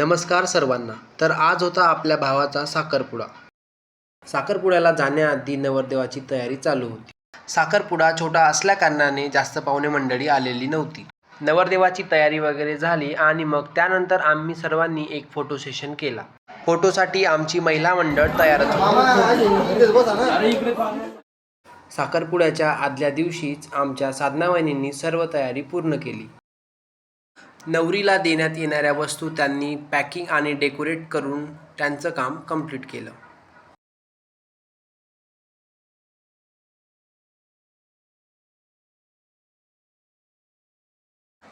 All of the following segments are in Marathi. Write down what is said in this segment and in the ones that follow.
नमस्कार सर्वांना. तर आज होता आपल्या भावाचा साखरपुडा. साखरपुड्याला जाण्याआधी नवरदेवाची तयारी चालू होती. साखरपुडा छोटा असल्याकारणाने जास्त पाहुणे मंडळी आलेली नव्हती. नवरदेवाची तयारी वगैरे झाली आणि मग त्यानंतर आम्ही सर्वांनी एक फोटो सेशन केला. फोटोसाठी आमची महिला मंडळ तयार होती. साखरपुड्याच्या आदल्या दिवशीच आमच्या साधनावाहिनींनी सर्व तयारी पूर्ण केली. नवरीला देण्यात येणाऱ्या वस्तू त्यांनी पॅकिंग आणि डेकोरेट करून त्यांचं काम कंप्लीट केलं.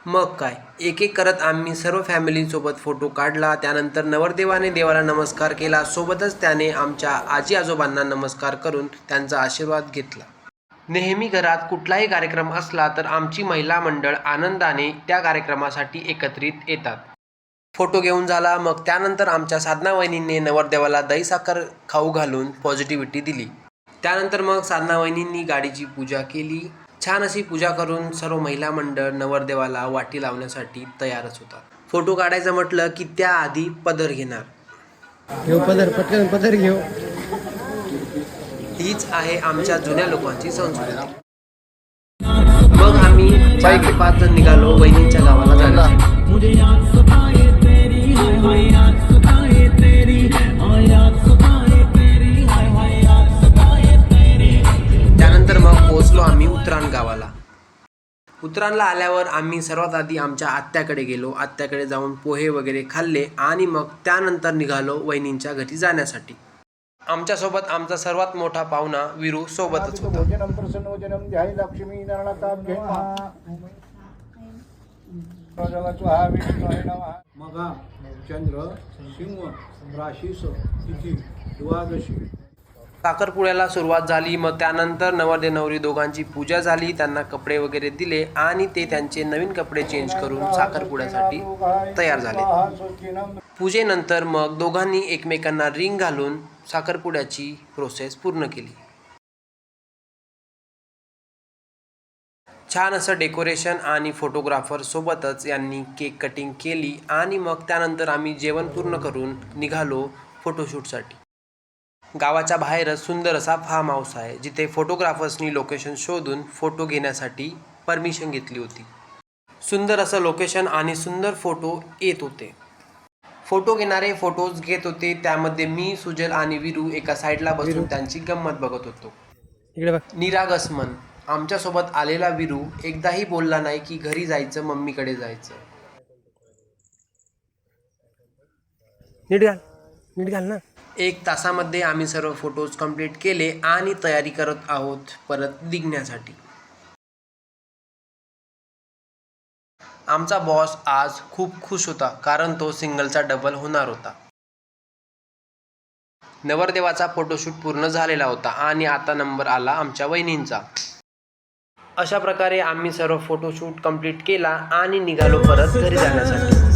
मग काय? एक एक करत आम्ही सर्व फॅमिलीसोबत फोटो काढला. त्यानंतर नवरदेवाने देवाला नमस्कार केला. सोबतच त्याने आमच्या आजी आजोबांना नमस्कार करून त्यांचा आशीर्वाद घेतला. नेहमी घरात कुठलाही कार्यक्रम असला तर आमची महिला मंडळ आनंदाने त्या कार्यक्रमासाठी एकत्रित येतात. फोटो घेऊन झाला मग त्यानंतर आमच्या साधना वहिनींनी नवरदेवाला दही साखर खाऊ घालून पॉझिटिव्हिटी दिली. त्यानंतर मग साधना वहिनींनी गाडीची पूजा केली. छान अशी पूजा करून सर्व महिला मंडळ नवरदेवाला वाटी लावण्यासाठी तयारच होतात. फोटो काढायचं म्हटलं की त्याआधी पदर घेणार. घेऊ पदर पटकन पदर घेऊ. हीच आहे आमच्या जुन्या लोकांची संस्कृती. मग आम्ही चार ते पाच जण निघालो वहिनींच्या गावाला जाण्यासाठी. त्यानंतर मग पोहोचलो आम्ही उतराण गावाला. उतराणला आल्यावर आम्ही सर्वात आधी आमच्या आत्याकडे गेलो. आत्याकडे जाऊन पोहे वगैरे खाल्ले आणि मग त्यानंतर निघालो वहिनींच्या घरी जाण्यासाठी. आमच्यासोबत आमचा सर्वात मोठा पाहुणा विरू सोबतच होता. भोजनं प्रसन्नोजनं ध्याय लक्ष्मी मघा चंद्र सिंह राशीस तिथी द्वादशी. साखरपुड्याला सुरुवात झाली मग त्यानंतर नवरदेव नवरी दोघांची पूजा झाली त्यांना कपडे वगैरे दिले आणि ते त्यांचे नवीन कपडे चेंज करून साखरपुड्यासाठी तयार झाले. पूजेनंतर मग दोघांनी एकमेकांना रिंग घालून साखरपुड्याची प्रोसेस पूर्ण केली. छान असं डेकोरेशन आणि फोटोग्राफर सोबतच यांनी केक कटिंग केली आणि मग त्यानंतर आम्ही जेवण पूर्ण करून निघालो फोटोशूटसाठी गावाच्या बाहेरच सुंदर असा फार्म हाऊस आहे जिथे फोटोग्राफर्सनी लोकेशन शोधून फोटो घेण्यासाठी परमिशन घेतली होती. सुंदर असं लोकेशन आणि सुंदर फोटो येत होते. फोटो घेणारे फोटोज घेत होते त्यामध्ये मी सुजल आणि विरू एका साईडला बसून त्यांची गंमत बघत होतो. इकडे बघ. निरागसमन आमच्यासोबत आलेला विरू एकदाही बोलला नाही की घरी जायचं मम्मीकडे जायचं. नीट घाल. नीट घाल ना. एक तासामध्ये आम्ही सर्व फोटोज कंप्लीट केले आणि तयारी करत आहोत परत निघण्यासाठी. आमचा बॉस आज खूप खुश होता कारण तो सिंगलचा डबल होणार होता. नवरदेवाचा फोटोशूट पूर्ण झालेला होता आणि आता नंबर आला आमच्या वहिनींचा. अशा प्रकारे आम्ही सर्व फोटोशूट कंप्लीट केला आणि निघालो परत घरी जाण्यासाठी.